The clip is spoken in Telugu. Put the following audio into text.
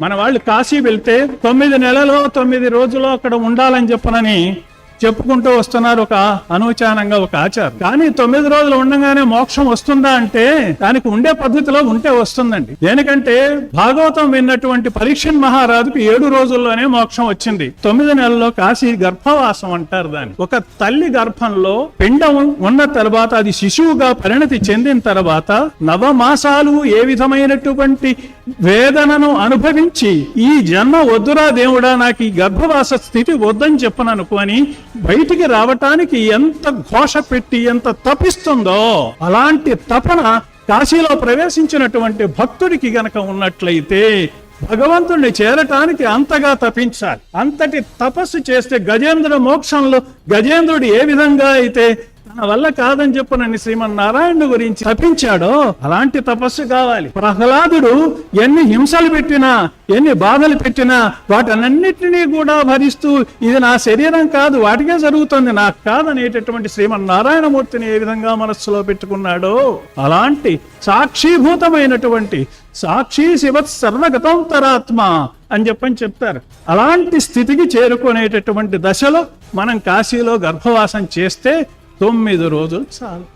మన వాళ్ళు కాశీ వెళ్తే తొమ్మిది నెలలో తొమ్మిది రోజులు అక్కడ ఉండాలని చెప్పనని చెప్పుకుంటూ వస్తున్నారు ఒక అనూచానంగా ఒక ఆచారం. కానీ తొమ్మిది రోజులు ఉండగానే మోక్షం వస్తుందా అంటే దానికి ఉండే పద్ధతిలో ఉంటే వస్తుందండి. దేనికంటే భాగవతం విన్నటువంటి పరీక్షన్ మహారాజుకు ఏడు రోజుల్లోనే మోక్షం వచ్చింది. తొమ్మిది నెలల్లో కాశీ గర్భవాసం అంటారు దాన్ని. ఒక తల్లి గర్భంలో పిండం ఉన్న తర్వాత అది శిశువుగా పరిణతి చెందిన తర్వాత నవమాసాలు ఏ విధమైనటువంటి వేదనను అనుభవించి ఈ జన్మ వద్దురా దేవుడా నాకు ఈ గర్భవాస స్థితి వద్దని చెప్పను అనుకోని బయటికి రావటానికి ఎంత ఘోష పెట్టి ఎంత తపిస్తుందో అలాంటి తపన కాశీలో ప్రవేశించినటువంటి భక్తుడికి గనక ఉన్నట్లయితే భగవంతుణ్ణి చేరటానికి అంతగా తపించాలి. అంతటి తపస్సు చేస్తే గజేంద్రుడు మోక్షంలో గజేంద్రుడు ఏ విధంగా అయితే తన వల్ల కాదని చెప్పనని శ్రీమన్నారాయణ గురించి తప్పించాడో అలాంటి తపస్సు కావాలి. ప్రహ్లాదుడు ఎన్ని హింసలు పెట్టినా ఎన్ని బాధలు పెట్టినా వాటన్నిటినీ కూడా భరిస్తూ ఇది నా శరీరం కాదు వాటికే జరుగుతుంది నాకు కాదనేటటువంటి శ్రీమన్నారాయణమూర్తిని ఏ విధంగా మనస్సులో పెట్టుకున్నాడో? అలాంటి సాక్షీభూతమైనటువంటి సాక్షి శివ సర్వగతంతరాత్మ అని చెప్పని చెప్తారు. అలాంటి స్థితికి చేరుకునేటటువంటి దశలో మనం కాశీలో గర్భవాసం చేస్తే తొమ్మిది రోజులు చాలు.